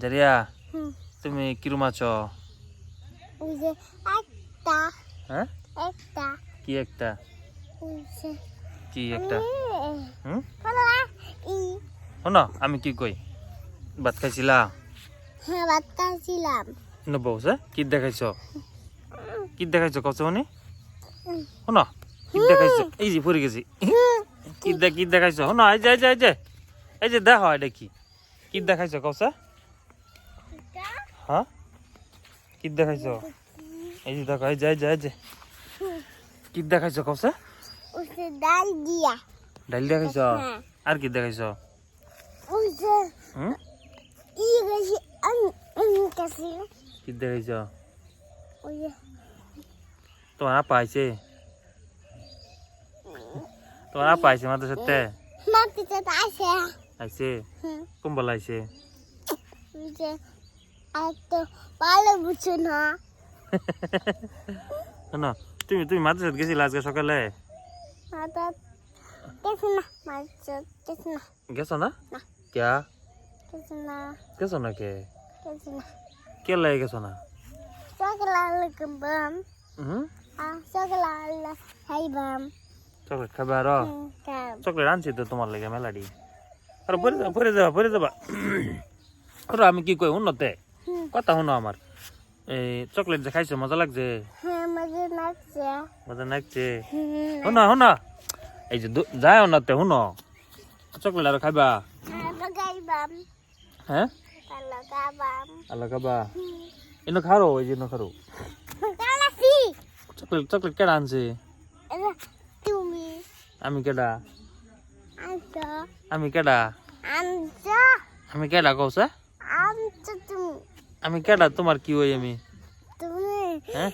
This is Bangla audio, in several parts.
জারিয়া তুমি কিরম আছো? একটা। হ্যাঁ? একটা। কি একটা? কি একটা? হুম? শোনো আমি কি কই? ভাত খাইছিলা? হ্যাঁ বাচ্চা ছিলাম নবৌ সে কি দেখাইছ? কি দেখাইছ কত মানে শোনো কি দেখাইছ এই যে পড়ে গেছি। কি দে কি দেখাইছ। শোনো এই যে এই যে এই যে দেখো এটা কি। কি দেখাইছ কসা হ্যাঁ? কি দেখাইছ? এই যে দেখো এই যে এই যে কি দেখাইছ যে ডাল দিয়া। ডাল দেখাইছ? হ্যাঁ। আর কি দেখাইছ? কি দেখাইছ? তোমার আপা আইছে? তোমার আপা আইছে মাদের সাথে আইছে। হুম কুম্বল আইছে? ওই যে আর তো ভালো না? না তুমি তুমি মাদের সাথে গেছিলে আজকে সকালে? গেছো না। ক্যা? গেছো না। কে? কে লাগে গেছো না? চকলেট খাবে আর? চকলেট আনছি তো তোমার লাগে মেলাডি। আর পরে যাবা পরে যাবা পরে যাবা। আমি কি কই উন্নতে? কথা শুনো আমার। এই চকলেট যে খাইছো মজা লাগছে? হ্যাঁ মজা লাগছে। শুনো শুনো। এই যে যায় উন্নতে শুনো। চকলেট আর খাইবা? হ্যাঁ? আল্লাহ খাবা? ইনো খারো এই যে খারো। চকলেট চকলেট কেডা আনছে? আমি কেডা? আমি কেডা? আমি কেডা তুমি আমি কেডা? তোমার কি হই আমি? তুমি হ্যাঁ?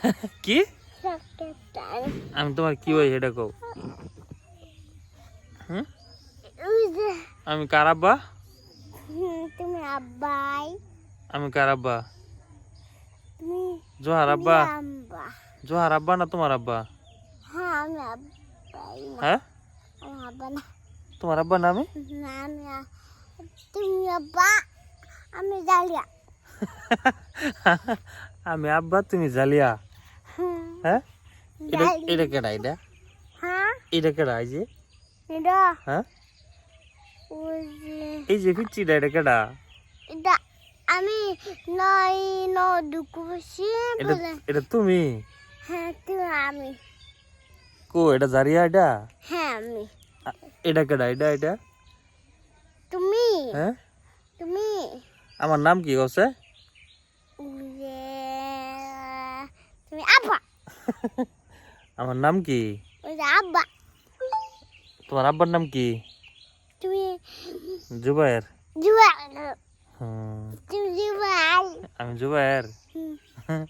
কি? আমি তোমার কি হই সেটা কও? হুম? আমি কার আব্বা? তুমি আব্বাই। আমি কার আব্বা? তুমি জোহার আব্বা। আব্বা জোহার আব্বা না তোমার আব্বা? হ্যাঁ আমি আব্বাই হ্যাঁ? আমি আব্বা না। তোমার আব্বা না আমি? না আমি তুমি আব্বা। আমি জালিয়া। আমি আব্বা তুমি জালিয়া। হ্যাঁ? এটা কেডা এটা? হ্যাঁ? এটা কেডা এই যে? এটা? হ্যাঁ? এই যে পিচ্ছিটা এটা কেডা? এটা আমি নয় ন দুঃখ বসি এটা এটা তুমি? হ্যাঁ তুমি আমি। কো এটা জারিয়া এটা? হ্যাঁ আমি। এটা কেডা এটা এটা? তুমি? হ্যাঁ? তুমি? আমার নাম কি কছে তুমি আব্বা। আমার নাম কি? আব্বা। তোমার আব্বার নাম কি? তুমি জুবায়ের। হুম। আমি জুবায়ের। হুম,